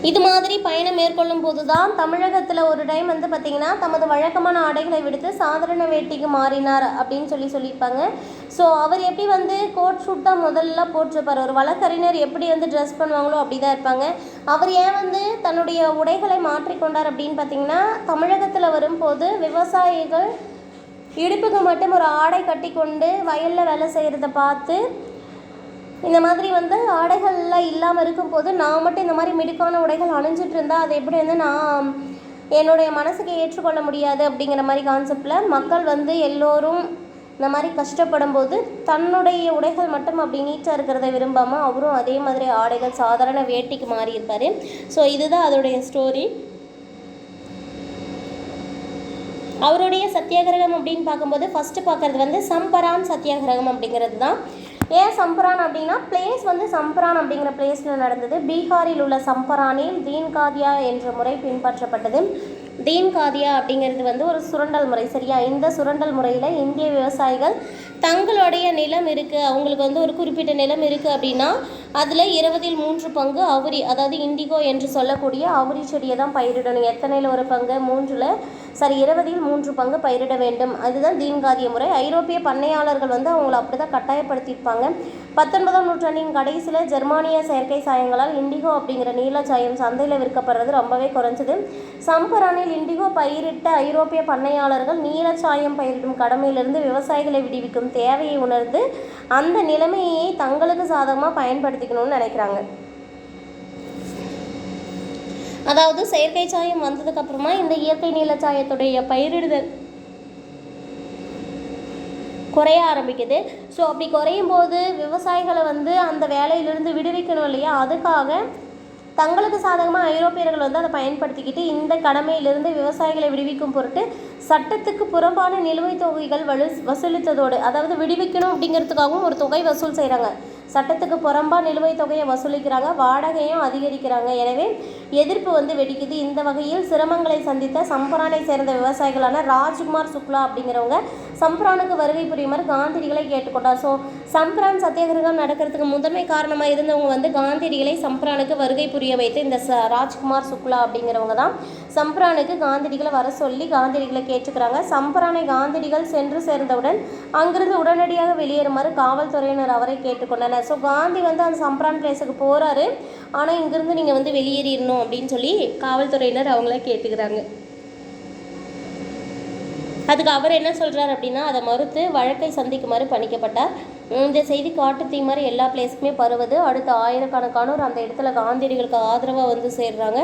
இது மாதிரி பயணம் மேற்கொள்ளும் போது தான் தமிழகத்தில் ஒரு டைம் வந்து பார்த்திங்கன்னா தமது வழக்கமான ஆடைகளை விடுத்து சாதாரண வேட்டிக்கு மாறினார் அப்படின்னு சொல்லி சொல்லியிருப்பாங்க. ஸோ அவர் எப்படி வந்து கோட் ஷூட் தான் முதல்ல போட்டிருப்பார்? ஒரு வழக்கறிஞர் எப்படி வந்து ட்ரெஸ் பண்ணுவாங்களோ அப்படி தான் இருப்பாங்க. அவர் ஏன் வந்து தன்னுடைய உடைகளை மாற்றிக்கொண்டார் அப்படின்னு பார்த்தீங்கன்னா தமிழகத்தில் வரும்போது விவசாயிகள் இடுப்புக்கு மட்டும் ஒரு ஆடை கட்டி கொண்டு வயலில் வேலை செய்கிறத பார்த்து இந்த மாதிரி வந்து ஆடைகள்லாம் இல்லாமல் இருக்கும்போது நான் மட்டும் இந்த மாதிரி மிடுக்கான உடைகள் அணிஞ்சிட்டு இருந்தால் அதை எப்படி வந்து நான் என்னுடைய மனசுக்கு ஏற்றுக்கொள்ள முடியாது அப்படிங்கிற மாதிரி கான்செப்டில் மக்கள் வந்து எல்லோரும் இந்த மாதிரி கஷ்டப்படும் போது தன்னுடைய உடைகள் மட்டும் அப்படி நீட்டாக இருக்கிறத விரும்பாமல் அவரும் அதே மாதிரி ஆடைகள் சாதாரண வேட்டிக்கு மாறியிருப்பார். ஸோ இதுதான் அதோடைய ஸ்டோரி அவருடைய சத்தியாகிரகம் அப்படின்னு பார்க்கும்போது ஃபஸ்ட்டு பார்க்குறது வந்து சம்பரான் சத்தியாகிரகம் அப்படிங்கிறது தான். ஏன் சம்பரான் அப்படின்னா பிளேஸ் வந்து சம்பரான் அப்படிங்கிற பிளேஸில் நடந்தது. பீகாரில் உள்ள சம்பரானில் தீன்காதியா என்ற முறை பின்பற்றப்பட்டது. தீன்காதியா அப்படிங்கிறது வந்து ஒரு சுரண்டல் முறை சரியா? இந்த சுரண்டல் முறையில் இந்திய விவசாயிகள் தங்களுடைய நிலம் இருக்குது அவங்களுக்கு வந்து ஒரு குறிப்பிட்ட நிலம் இருக்குது அப்படின்னா அதில் இருபதில் மூன்று பங்கு அவுரி அதாவது இண்டிகோ என்று சொல்லக்கூடிய அவுரி செடியை தான் பயிரிடணும். எத்தனையில் ஒரு பங்கு? மூன்றில் சரி இருபதில் மூன்று பங்கு பயிரிட வேண்டும். அதுதான் தீன்காதிய முறை. ஐரோப்பிய பண்ணையாளர்கள் வந்து அவங்கள அப்படி தான் கட்டாயப்படுத்தியிருப்பாங்க. பத்தொன்பதாம் நூற்றாண்டின் கடைசியில் ஜெர்மானிய செயற்கை சாயங்களால் இண்டிகோ அப்படிங்கிற நீல சாயம் சந்தையில் விற்கப்படுறது ரொம்பவே குறைஞ்சது. சம்பரானில் இண்டிகோ பயிரிட்ட ஐரோப்பிய பண்ணையாளர்கள் நீலச்சாயம் பயிரிடும் கடமையிலிருந்து விவசாயிகளை விடுவிக்கும் தேவையை உணர்ந்து அந்த நிலைமையை தங்களுக்கு சாதகமாக பயன்படுத்திக்கணும்னு நினைக்கிறாங்க. அதாவது செயற்கை சாயம் வந்ததுக்கு அப்புறமா இந்த இயற்கை நீல சாயத்துடைய பயிரிடுதல் குறைய ஆரம்பிக்குது. ஸோ அப்படி குறையும் போது விவசாயிகளை வந்து அந்த வேலையிலிருந்து விடுவிக்கணும் இல்லையா? அதுக்காக தங்களுக்கு சாதகமாக ஐரோப்பியர்கள் வந்து அதை பயன்படுத்திக்கிட்டு இந்த கடமையிலிருந்து விவசாயிகளை விடுவிக்கும் பொருட்டு சட்டத்துக்கு புறம்பான நிலுவைத் தொகைகள் வலு வசூலித்ததோடு அதாவது விடுவிக்கணும் அப்படிங்கிறதுக்காகவும் ஒரு தொகை வசூல் செய்கிறாங்க சட்டத்துக்கு புறம்பாக நிலுவைத் தொகையை வசூலிக்கிறாங்க வாடகையும் அதிகரிக்கிறாங்க. எனவே எதிர்ப்பு வந்து வெடிக்குது. இந்த வகையில் சிரமங்களை சந்தித்த சம்பரானை சேர்ந்த விவசாயிகளான ராஜ்குமார் சுக்லா அப்படிங்கிறவங்க சம்பரானுக்கு வருகை புரியுமாறு காந்தியடிகளை கேட்டுக்கொண்டார். ஸோ சம்பரான் சத்தியாகிரகம் நடக்கிறதுக்கு முதன்மை காரணமாக இருந்தவங்க வந்து காந்தியடிகளை சம்பரானுக்கு வருகை புரிய வைத்து இந்த ச ராஜ்குமார் சுக்லா அப்படிங்கிறவங்க தான். சம்பரானுக்கு காந்தியடிகளை வர சொல்லி காந்தியடிகளை கேட்டுக்கிறாங்க. சம்பரானை காந்திடிகள் சென்று சேர்ந்தவுடன் அங்கிருந்து உடனடியாக வெளியேறுமாறு காவல்துறையினர் அவரை கேட்டுக்கொண்டனர். ஸோ காந்தி வந்து அந்த சம்பரான் பிளேஸுக்கு போகிறாரு ஆனால் இங்கிருந்து நீங்கள் வந்து வெளியேறிடணும் அப்படின்னு சொல்லி காவல்துறையினர் அவங்கள கேட்டுக்கிறாங்க. அதுக்கு அவர் என்ன சொல்கிறார் அப்படின்னா அதை மறுத்து வழக்கை சந்திக்குமாறு பணிக்கப்பட்டார். இந்த செய்தி காட்டு தீ மாதிரி எல்லா பிளேஸ்க்குமே பரவுது. அடுத்த ஆயிரக்கணக்கானோர் அந்த இடத்துல காந்தியடிகளுக்கு ஆதரவாக வந்து சேர்றாங்க.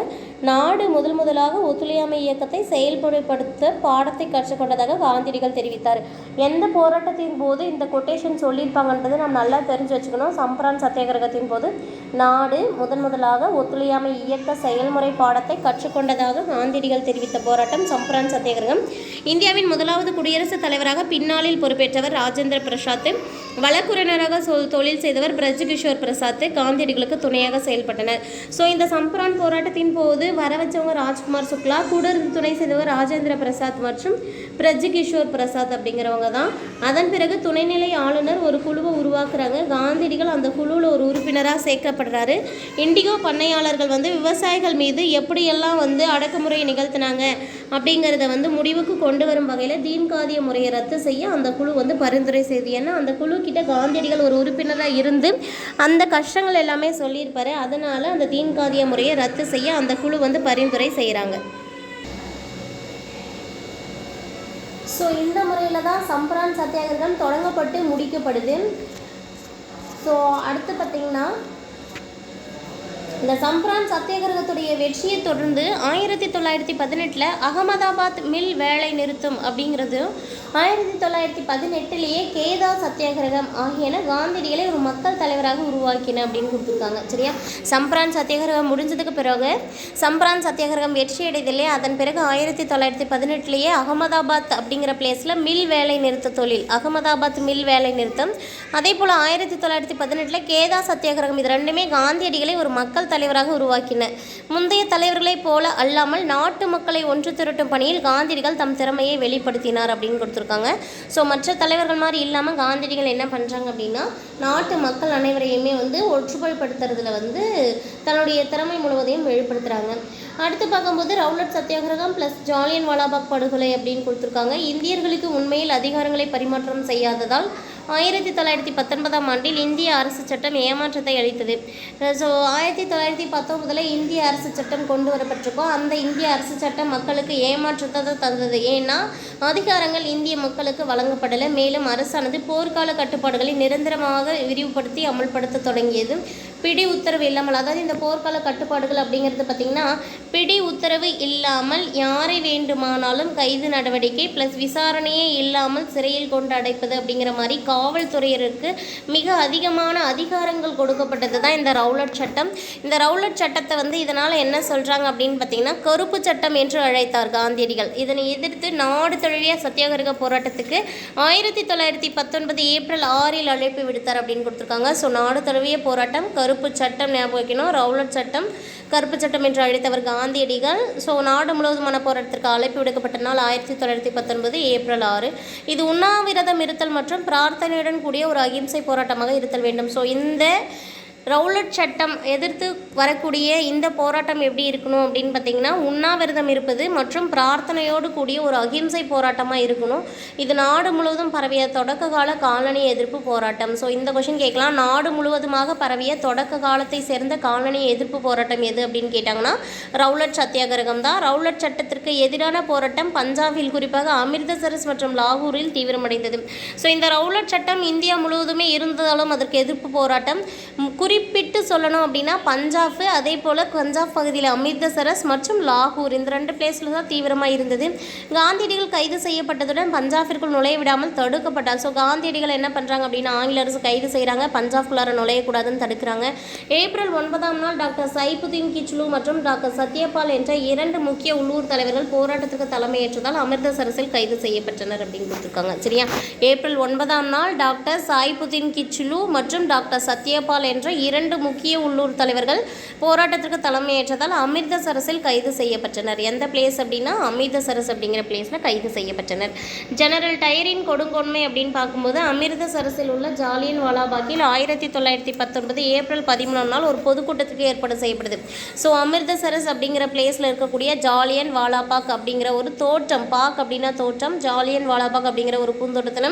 நாடு முதல் முதலாக ஒத்துழையாமை இயக்கத்தை செயல்படுத்த பாடத்தை கற்றுக்கொண்டதாக காந்தியடிகள் தெரிவித்தார். எந்த போராட்டத்தின் போது இந்த கொட்டேஷன் சொல்லியிருப்பாங்கன்றது நம்ம நல்லா தெரிஞ்சு வச்சுக்கணும். சம்பரான் சத்தியாகிரகத்தின் போது நாடு முதன் முதலாக ஒத்துழையாமை இயக்க செயல்முறை பாடத்தை கற்றுக்கொண்டதாக காந்தியடிகள் தெரிவித்த போராட்டம் சம்பரான் சத்தியாகிரகம். இந்தியாவின் முதலாவது குடியரசுத் தலைவராக பின்னாளில் பொறுப்பேற்றவர் ராஜேந்திர பிரசாத் வழக்குரைஞராக சொல் தொழில் செய்தவர் பிரஜ் கிஷோர் பிரசாத் காந்தியடிகளுக்கு துணையாக செயல்பட்டனர். ஸோ இந்த சம்பரான் போராட்டத்தின் போது வர வச்சவங்க ராஜ்குமார் சுக்லா கூட இருந்து துணை செய்தவர் ராஜேந்திர பிரசாத் மற்றும் பிரஜ் கிஷோர் பிரசாத் அப்படிங்கிறவங்க தான். அதன் பிறகு துணைநிலை ஆளுநர் ஒரு குழுவை உருவாக்குறாங்க. காந்தியடிகள் அந்த குழுவில் ஒரு உறுப்பினராக சேர்க்கப்படுறாரு. இண்டிகோ பண்ணையாளர்கள் வந்து விவசாயிகள் மீது எப்படியெல்லாம் வந்து அடக்குமுறையை நிகழ்த்தினாங்க அப்படிங்கிறத வந்து முடிவுக்கு கொண்டு வரும் வகையில் தீன்காதிய முறையை ரத்து செய்ய அந்த குழு வந்து பரிந்துரை செய்து. ஏன்னா அந்த குழு கிட்ட காந்தியடிகள் ஒரு உறுப்பினராக இருந்து அந்த கஷ்டங்கள் எல்லாமே சொல்லியிருப்பாரு. அதனால அந்த தீன்காதிய முறையை ரத்து செய்ய அந்த குழு வந்து பரிந்துரை செய்கிறாங்க ஸோ இந்த முறையில் தான் சம்பரான் சத்தியாகிரகம் தொடங்கப்பட்டு முடிக்கப்படுது. ஸோ அடுத்து பார்த்திங்கன்னா இந்த சம்பரான் சத்தியாகிரகத்துடைய வெற்றியை தொடர்ந்து ஆயிரத்தி தொள்ளாயிரத்தி பதினெட்டில் அகமதாபாத் மில் வேலை நிறுத்தம் அப்படிங்கிறது ஆயிரத்தி தொள்ளாயிரத்தி பதினெட்டுலேயே கேதா சத்தியாகிரகம் ஆகியன காந்தியடிகளை ஒரு மக்கள் தலைவராக உருவாக்கின அப்படின்னு கொடுத்துருக்காங்க. சரியா? சம்பரான் சத்தியாகிரகம் முடிஞ்சதுக்கு பிறகு சம்பரான் சத்தியாகிரகம் வெற்றி அடைதலே அதன் பிறகு ஆயிரத்தி தொள்ளாயிரத்தி பதினெட்டுலேயே அகமதாபாத் அப்படிங்கிற பிளேஸில் மில் வேலை நிறுத்த தொழில் அகமதாபாத் மில் வேலை நிறுத்தம் அதே போல் ஆயிரத்தி தொள்ளாயிரத்தி பதினெட்டில் கேதா சத்தியாகிரகம் இது ரெண்டுமே காந்தியடிகளை ஒரு மக்கள் தலைவராக உருவாக்கின. முந்தைய தலைவர்களைப் போல அல்லாமல் நாட்டு மக்களை ஒன்று திரட்டும் பணியில் காந்தியடிகள் தம் திறமையை வெளிப்படுத்தினார் அப்படின்னு கொடுத்துருக்காங்க. ஸோ மற்ற தலைவர்கள் மாதிரி இல்லாமல் காந்தியடிகள் என்ன பண்ணுறாங்க அப்படின்னா நாட்டு மக்கள் அனைவரையுமே வந்து ஒற்றுமைப்படுத்துறதுல வந்து தன்னுடைய திறமை முழுவதையும் வெளிப்படுத்துகிறாங்க அடுத்து பார்க்கும்போது ரவுலட் சத்தியாகிரகம் ப்ளஸ் ஜாலியன் வாலாபாக் படுகொலை அப்படின்னு கொடுத்துருக்காங்க. இந்தியர்களுக்கு உண்மையில் அதிகாரங்களை பரிமாற்றம் செய்யாததால் ஆயிரத்தி தொள்ளாயிரத்தி பத்தொன்பதாம் ஆண்டில் இந்திய அரசு சட்டம் ஏமாற்றத்தை அளித்தது. ஸோ ஆயிரத்தி தொள்ளாயிரத்தி பத்தொன்பதில் இந்திய அரசு சட்டம் கொண்டு வரப்பட்டிருக்கோம். அந்த இந்திய அரசு சட்டம் மக்களுக்கு ஏமாற்றத்தை தான் தந்தது. ஏன்னா அதிகாரங்கள் இந்திய மக்களுக்கு வழங்கப்படலை. மேலும் அரசானது போர்க்கால கட்டுப்பாடுகளை நிரந்தரமாக விரிவுபடுத்தி அமல்படுத்த தொடங்கியது. பிடி உத்தரவு இல்லாமல் அதாவது இந்த போர்க்கால கட்டுப்பாடுகள் அப்படிங்கிறது பார்த்திங்கன்னா பிடி உத்தரவு இல்லாமல் யாரை வேண்டுமானாலும் கைது நடவடிக்கை ப்ளஸ் விசாரணையே இல்லாமல் சிறையில் கொண்டு அடைப்பது அப்படிங்கிற மாதிரி காவல்துறையினருக்கு மிக அதிகமான அதிகாரங்கள் கொடுக்கப்பட்டது தான் இந்த ரவுலட் சட்டம். இந்த ரவுலட் சட்டத்தை வந்து இதனால் என்ன சொல்கிறாங்க அப்படின்னு பார்த்தீங்கன்னா கருப்பு சட்டம் என்று அழைத்தார் காந்தியடிகள். இதனை எதிர்த்து நாடு தழுவிய சத்தியாகிரக போராட்டத்துக்கு ஆயிரத்தி தொள்ளாயிரத்தி பத்தொன்பது ஏப்ரல் ஆறில் அழைப்பு விடுத்தார் அப்படின்னு கொடுத்துருக்காங்க. ஸோ நாடு தழுவிய போராட்டம் கருப்பு சட்டம் ஞாபகம் வைக்கணும். ரவுலட் சட்டம் கருப்பு சட்டம் என்று அழைத்தவர் காந்தியடிகள். ஸோ நாடு முழுவதுமான போராட்டத்திற்கு அழைப்பு விடுக்கப்பட்ட நாள் ஆயிரத்தி தொள்ளாயிரத்தி பத்தொன்பது ஏப்ரல் ஆறு. இது உண்ணாவிரதம் இருத்தல் மற்றும் பிரார்த்தனையுடன் கூடிய ஒரு அகிம்சை போராட்டமாக இருத்தல் வேண்டும். ஸோ இந்த ரவுலட் சட்டம் எதிர்த்து வரக்கூடிய இந்த போராட்டம் எப்படி இருக்கணும் அப்படின்னு பார்த்தீங்கன்னா உண்ணாவிரதம் இருப்பது மற்றும் பிரார்த்தனையோடு கூடிய ஒரு அகிம்சை போராட்டமாக இருக்கணும். இது நாடு முழுவதும் பரவிய தொடக்க கால காலனி எதிர்ப்பு போராட்டம். ஸோ இந்த கொஷின் கேட்கலாம். நாடு முழுவதுமாக பரவிய தொடக்க காலத்தை சேர்ந்த காலனி எதிர்ப்பு போராட்டம் எது அப்படின்னு கேட்டாங்கன்னா ரவுலட் சத்தியாகிரகம் தான். ரவுலட் சட்டத்திற்கு எதிரான போராட்டம் பஞ்சாபில் குறிப்பாக அமிர்தசரஸ் மற்றும் லாகூரில் தீவிரமடைந்தது. ஸோ இந்த ரவுலட் சட்டம் இந்தியா முழுவதுமே இருந்ததாலும் அதற்கு எதிர்ப்பு போராட்டம். குறி குறிப்பிட்டு சொல்லணும் அப்படின்னா பஞ்சாப் அதே போல் பஞ்சாப் பகுதியில் அமிர்தசரஸ் மற்றும் லாகூர் இந்த ரெண்டு பிளேஸில் தான் தீவிரமாக இருந்தது. காந்தியடிகள் கைது செய்யப்பட்டதுடன் பஞ்சாபிற்குள் நுழைய விடாமல் தடுக்கப்பட்டார். ஸோ காந்தியடிகள் என்ன பண்ணுறாங்க அப்படின்னா ஆங்கில அரசு கைது செய்கிறாங்க பஞ்சாப்குள்ளார நுழையக்கூடாதுன்னு தடுக்கிறாங்க. ஏப்ரல் ஒன்பதாம் நாள் டாக்டர் சைபுதீன் கிச்லு மற்றும் டாக்டர் சத்யபால் என்ற இரண்டு முக்கிய உள்ளூர் தலைவர்கள் போராட்டத்திற்கு தலைமையேற்றதால் அமிர்தசரஸில் கைது செய்யப்பட்டனர் அப்படின்னு கொடுத்துருக்காங்க. சரியா? ஏப்ரல் ஒன்பதாம் நாள் டாக்டர் சாய்புதீன் கிச்லு மற்றும் டாக்டர் சத்யபால் என்ற இரண்டு முக்கிய உள்ளூர் தலைவர்கள் போராட்டத்திற்கு தலைமையேற்றதால் அமிர்தசரஸில் கைது செய்யப்பட்டனர். எந்த பிளேஸ் அப்படின்னா அமிர்தசரஸ் அப்படிங்கிற பிளேஸில் கைது செய்யப்பட்டனர். ஜெனரல் டயரின் கொடுங்கொன்மை அப்படின்னு பார்க்கும்போது அமிர்தசரஸில் உள்ள ஜாலியன் வாலாபாக்கில் ஆயிரத்தி தொள்ளாயிரத்தி பத்தொன்பது ஏப்ரல் பதிமூணாம் நாள் ஒரு பொதுக்கூட்டத்துக்கு ஏற்பாடு செய்யப்படுது. ஸோ அமிர்தசரஸ் அப்படிங்கிற பிளேஸில் இருக்கக்கூடிய ஜாலியன் வாலாபாக் அப்படிங்கிற ஒரு தோட்டம் பாக் அப்படின்னா தோட்டம் ஜாலியன் வாலாபாக் அப்படிங்கிற ஒரு பூந்தோட்டத்தில்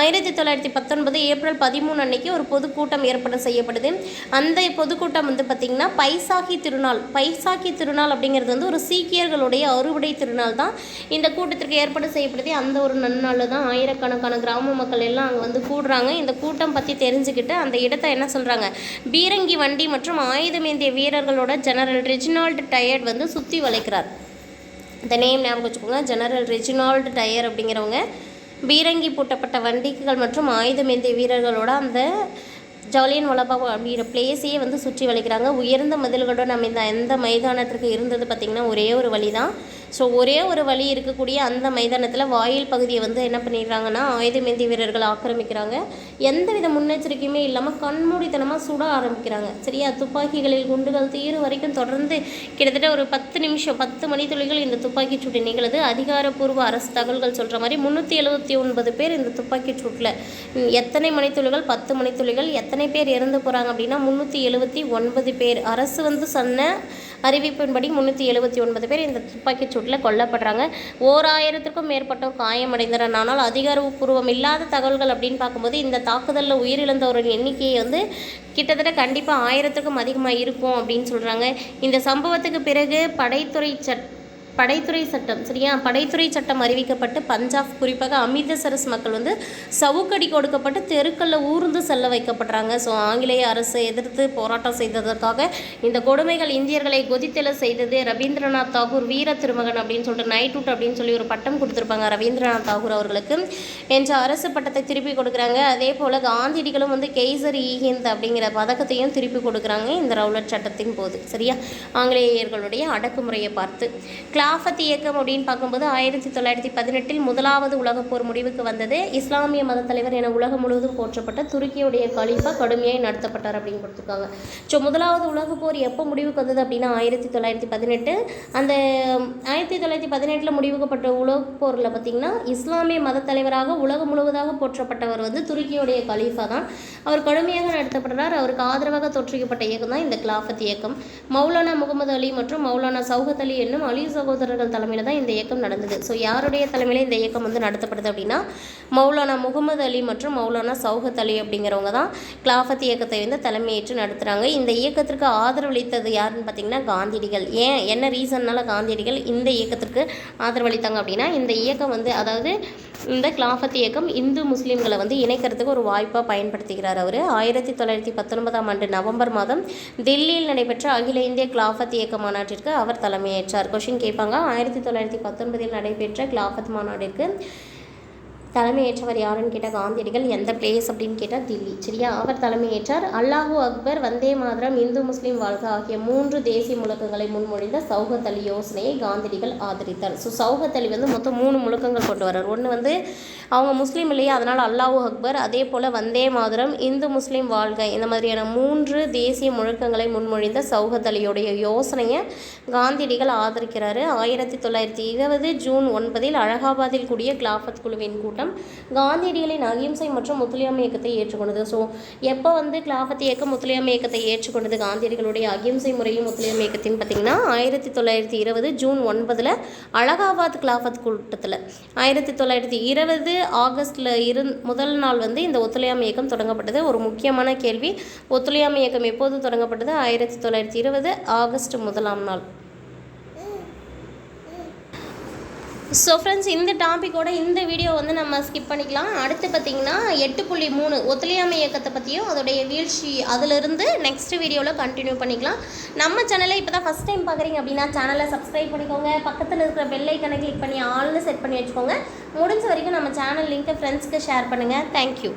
ஆயிரத்தி தொள்ளாயிரத்தி பத்தொன்பது ஏப்ரல் பதிமூணு அன்னைக்கு ஒரு பொதுக்கூட்டம் ஏற்பாடு செய்யப்படுது. அந்த பொதுக்கூட்டம் வந்து பார்த்திங்கன்னா பைசாகி திருநாள் பைசாகி திருநாள் அப்படிங்கிறது வந்து ஒரு சீக்கியர்களுடைய அறுவடை திருநாள் தான். இந்த கூட்டத்திற்கு ஏற்பாடு செய்யப்படுத்தி அந்த ஒரு நன்னாளில் தான் ஆயிரக்கணக்கான கிராம மக்கள் எல்லாம் அங்கே வந்து கூடுறாங்க. இந்த கூட்டம் பற்றி தெரிஞ்சுக்கிட்டு அந்த இடத்த என்ன சொல்கிறாங்க பீரங்கி வண்டி மற்றும் ஆயுதமேந்திய வீரர்களோட ஜெனரல் ரெஜினால்டு டயர்ட் வந்து சுற்றி வளைக்கிறார். இந்த நேம் ஞாபகம் வச்சுக்கோங்க. ஜெனரல் ரெஜினால்டு டயர் அப்படிங்கிறவங்க பீரங்கி பூட்டப்பட்ட வண்டிகள் மற்றும் ஆயுதமேந்திய வீரர்களோட அந்த ஜாலியன் வலபாக் அப்படிங்கிற பிளேஸையே வந்து சுற்றி வளைக்கிறாங்க. உயர்ந்த மதில்களோட நம்ம இந்த எந்த மைதானத்திற்கு இருந்தது பார்த்திங்கன்னா ஒரே ஒரு வழி தான் ஸோ ஒரே ஒரு வழி இருக்கக்கூடிய அந்த மைதானத்தில் வாயில் பகுதியை வந்து என்ன பண்ணிடுறாங்கன்னா ஆயுதமேந்தி வீரர்கள் ஆக்கிரமிக்கிறாங்க. எந்தவித முன்னெச்சரிக்கையுமே இல்லாமல் கண்மூடித்தனமாக சுட ஆரம்பிக்கிறாங்க. சரியா? துப்பாக்கிகளில் குண்டுகள் தீரும் வரைக்கும் தொடர்ந்து கிட்டத்தட்ட ஒரு பத்து நிமிஷம் பத்து மணித்துளிகள் இந்த துப்பாக்கிச் சூட்டு நிகழ்து. அதிகாரப்பூர்வ அரசு தகவல்கள் சொல்கிற மாதிரி முந்நூற்றி எழுபத்தி ஒன்பது பேர் இந்த துப்பாக்கிச் சூட்டில் எத்தனை மணித்துளிகள்? பத்து மணித்துளிகள். எத்தனை பேர் இறந்து போகிறாங்க அப்படின்னா முந்நூற்றி எழுபத்தி ஒன்பது பேர். அரசு வந்து சொன்ன அறிவிப்பின்படி முந்நூற்றி எழுபத்தி ஒன்பது பேர் இந்த துப்பாக்கிச் சூட்டில் கொல்லப்படுறாங்க. ஓர் ஆயிரத்திற்கும் மேற்பட்டோர் காயமடைந்தனர் ஆனால் அதிகாரப்பூர்வம் இல்லாத தகவல்கள் அப்படின்னு பார்க்கும்போது இந்த தாக்குதலில் உயிரிழந்தவரின் எண்ணிக்கையை வந்து கிட்டத்தட்ட கண்டிப்பாக ஆயிரத்துக்கும் அதிகமாக இருக்கும் அப்படின்னு சொல்கிறாங்க இந்த சம்பவத்துக்கு பிறகு படைத்துறை சட்ட படைத்துறை சட்டம் சரியா? படைத்துறை சட்டம் அறிவிக்கப்பட்டு பஞ்சாப் குறிப்பாக அமிர்தசரஸ் மக்கள் வந்து சவுக்கடி கொடுக்கப்பட்டு தெருக்களில் ஊர்ந்து செல்ல வைக்கப்படுறாங்க. ஸோ ஆங்கிலேய அரசு எதிர்த்து போராட்டம் செய்ததற்காக இந்த கொடுமைகள் இந்தியர்களை கொதித்தெல செய்தது ரவீந்திரநாத் தாகூர் வீர திருமகன் அப்படின்னு சொல்லிட்டு நைட்வுட் அப்படின்னு சொல்லி ஒரு பட்டம் கொடுத்துருப்பாங்க ரவீந்திரநாத் தாகூர் அவர்களுக்கு. என்ற அரசு பட்டத்தை திருப்பி கொடுக்குறாங்க. அதே போல் காந்தியடிகளும் வந்து கெய்சர் ஈஹிந்த் அப்படிங்கிற பதக்கத்தையும் திருப்பி கொடுக்குறாங்க இந்த ரவுலட் சட்டத்தின் போது சரியா? ஆங்கிலேயர்களுடைய அடக்குமுறையை பார்த்து. கிளா கிலாஃபத் இயக்கம் அப்படின்னு பார்க்கும்போது ஆயிரத்தி தொள்ளாயிரத்தி பதினெட்டில் முதலாவது உலகப் போர் முடிவுக்கு வந்தது. இஸ்லாமிய மத தலைவர் என உலகம் முழுவதும் போற்றப்பட்ட துருக்கியுடைய கலீஃபா கடுமையாக நடத்தப்பட்டார் அப்படின்னு கொடுத்துருக்காங்க. ஸோ முதலாவது உலகப் போர் எப்போ முடிவுக்கு வந்தது அப்படின்னா ஆயிரத்தி தொள்ளாயிரத்தி பதினெட்டு. அந்த ஆயிரத்தி தொள்ளாயிரத்தி பதினெட்டில் முடிவுக்கப்பட்ட உலகப் போரில் பார்த்திங்கன்னா இஸ்லாமிய மத தலைவராக உலகம் முழுவதாக போற்றப்பட்டவர் வந்து துருக்கியுடைய கலீஃபா தான். அவர் கடுமையாக நடத்தப்படுறார். அவருக்கு ஆதரவாக தோற்றுவிக்கப்பட்ட இயக்கம் தான் இந்த கிலாஃபத் இயக்கம். மௌலானா முகமது அலி மற்றும் மௌலானா சௌகத் அலி என்னும் அலி சகோதரர்கள் தலைமையில் தான் இந்த இயக்கம் நடந்தது. ஸோ யாருடைய தலைமையில் இந்த இயக்கம் வந்து நடத்தப்படுது அப்படின்னா மௌலானா முகமது அலி மற்றும் மௌலானா சௌகத் அலி அப்படிங்கிறவங்க தான் கிலாஃபத் இயக்கத்தை வந்து தலைமையேற்று நடத்துகிறாங்க இந்த இயக்கத்திற்கு ஆதரவளித்தது யாருன்னு பார்த்தீங்கன்னா காந்தியடிகள். ஏன்? என்ன ரீசன்னால காந்தியடிகள் இந்த இயக்கத்திற்கு ஆதரவளித்தாங்க அப்படின்னா இந்த இயக்கம் வந்து அதாவது இந்த கிலாஃபத் இயக்கம் இந்து முஸ்லீம்களை வந்து இணைக்கிறதுக்கு ஒரு வாய்ப்பாக பயன்படுத்துகிறார் அவர். ஆயிரத்தி தொள்ளாயிரத்தி பத்தொன்பதாம் ஆண்டு நவம்பர் மாதம் டெல்லியில் நடைபெற்ற அகில இந்திய கிலாஃபத் இயக்க மாநாட்டிற்கு அவர் தலைமையேற்றார். கொஷின் கேட்பாங்க. ஆயிரத்தி தொள்ளாயிரத்தி பத்தொன்பதில் நடைபெற்ற கிலாஃபத் மாநாட்டிற்கு தலைமையேற்றவர் யாருன்னு கேட்டால் காந்தியடிகள். எந்த பிளேஸ் அப்படின்னு கேட்டால் தில்லி. சரியா? அவர் தலைமையேற்றார். அல்லாஹூ அக்பர் வந்தே மாதரம் இந்து முஸ்லீம் வாழ்க ஆகிய மூன்று தேசிய முழக்கங்களை முன்மொழிந்த சௌகத் அலி யோசனையை காந்தியடிகள் ஆதரித்தார் ஸோ சௌகத் அலி வந்து மொத்தம் மூணு முழக்கங்கள் கொண்டு வர்றார். ஒன்று வந்து அவங்க முஸ்லீம் இல்லையா? அதனால் அல்லாஹூ அக்பர் அதே போல் வந்தே மாதரம் இந்து முஸ்லீம் வாழ்க இந்த மாதிரியான மூன்று தேசிய முழக்கங்களை முன்மொழிந்த சௌகத் அலியுடைய யோசனையை காந்தியடிகள் ஆதரிக்கிறாரு. ஆயிரத்தி தொள்ளாயிரத்தி இருபது ஜூன் ஒன்பதில் அலகாபாத்தில் கூடிய கிலாஃபத் குழுவின் கூட்டம். காந்தியடிகளின் அகிம்சை மற்றும் முத்துலியாமை இயக்கத்தை ஏற்றுக்கொண்டது. ஸோ எப்போ வந்து கிளாபத் இயக்கம் முத்துலியாமை இயக்கத்தை ஏற்றுக்கொண்டது? காந்தியடிகளுடைய அகிம்சை முறையும் முத்துலியாமை இயக்கத்தின் பார்த்திங்கன்னா ஆயிரத்தி தொள்ளாயிரத்தி இருபது ஜூன் ஒன்பதில் அலகாபாத் கிளாபத் கூட்டத்தில். ஆயிரத்தி தொள்ளாயிரத்தி இருபது ஆகஸ்டில் இரு முதல் நாள் வந்து இந்த ஒத்துழையாமை இயக்கம் தொடங்கப்பட்டது. ஒரு முக்கியமான கேள்வி ஒத்துழையாமை இயக்கம் எப்போது தொடங்கப்பட்டது? ஆயிரத்தி தொள்ளாயிரத்தி இருபது ஆகஸ்ட் முதலாம் நாள். ஸோ ஃப்ரெண்ட்ஸ் இந்த டாப்பிக்கோட இந்த வீடியோ வந்து நம்ம ஸ்கிப் பண்ணிக்கலாம். அடுத்து பார்த்தீங்கன்னா எட்டு புள்ளி மூணு ஒத்துழையாமை இயக்கத்தை பற்றியும் அதோடைய வீழ்ச்சி அதிலிருந்து நெக்ஸ்ட் வீடியோவில் கண்டினியூ பண்ணிக்கலாம். நம்ம சேனலை இப்போ தான் ஃபஸ்ட் டைம் பார்க்குறீங்க அப்படின்னா சேனலை சப்ஸ்கிரைப் பண்ணிக்கோங்க. பக்கத்தில் இருக்கிற பெல்லைக்கனை கிளிக் பண்ணி ஆல்னு செட் பண்ணி வச்சுக்கோங்க. முடிஞ்ச வரைக்கும் நம்ம சேனல் லிங்க்கை ஃப்ரெண்ட்ஸ்க்கு ஷேர் பண்ணுங்கள் தேங்க்யூ